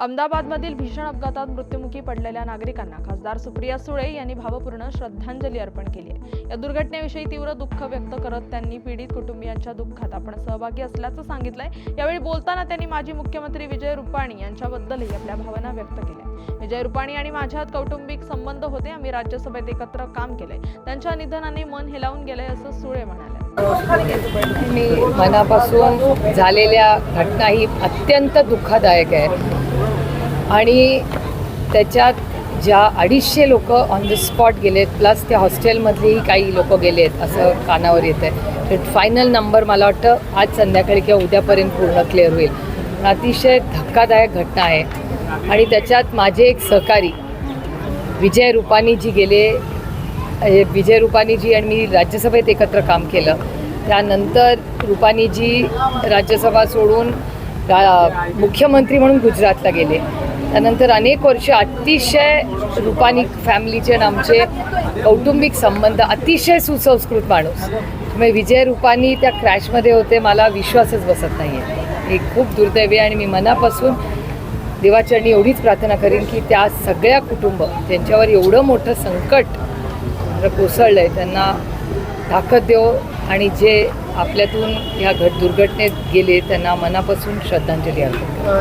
अहमदाबादमधील भीषण अपघातात मृत्युमुखी पडलेल्या नागरिकांना खासदार सुप्रिया सुळे यांनी भावपूर्ण श्रद्धांजली अर्पण केली आहे. या दुर्घटनेविषयी तीव्र दुःख व्यक्त करत त्यांनी पीडित कुटुंबियांच्या दुःखात आपण सहभागी असल्याचं सांगितलंय. यावेळी बोलताना त्यांनी माजी मुख्यमंत्री विजय रुपाणी यांच्याबद्दलही आपल्या भावना व्यक्त केल्या. विजय रुपाणी आणि माझ्यात कौटुंबिक संबंध होते. आम्ही राज्यसभेत एकत्र काम केले त्यांच्या निधनाने मन हेलावून गेलंय असं सुळे म्हणाले मी मनापासून झालेल्या घटना ही अत्यंत दुःखदायक आहे. आणि त्याच्यात ज्या अडीचशे लोक ऑन द स्पॉट गेलेत प्लस त्या हॉस्टेलमधलेही काही लोक गेलेत असं कानावर येत आहे तर फायनल नंबर मला वाटतं आज संध्याकाळी किंवा उद्यापर्यंत पूर्ण क्लिअर होईल. अतिशय धक्कादायक घटना आहे. आणि त्याच्यात माझे एक सहकारी विजय रुपानीजी गेले हे विजय रुपानीजी आणि मी राज्यसभेत एकत्र काम केलं. त्यानंतर रुपानीजी राज्यसभा सोडून रा मुख्यमंत्री म्हणून गुजरातला गेले. त्यानंतर अनेक वर्ष अतिशय रुपानी फॅमिलीचे आणि आमचे कौटुंबिक संबंध अतिशय सुसंस्कृत माणूस. त्यामुळे विजय रुपानी त्या क्रॅशमध्ये होते मला विश्वासच बसत नाही आहे हे खूप दुर्दैवी आणि मी मनापासून देवाचरणी एवढीच प्रार्थना करीन की त्या सगळ्या कुटुंब त्यांच्यावर एवढं मोठं संकट कोसळलं आहे त्यांना ताकद देव आणि जे आपल्यातून ह्या घट दुर्घटनेत गेले त्यांना मनापासून श्रद्धांजली अर्पण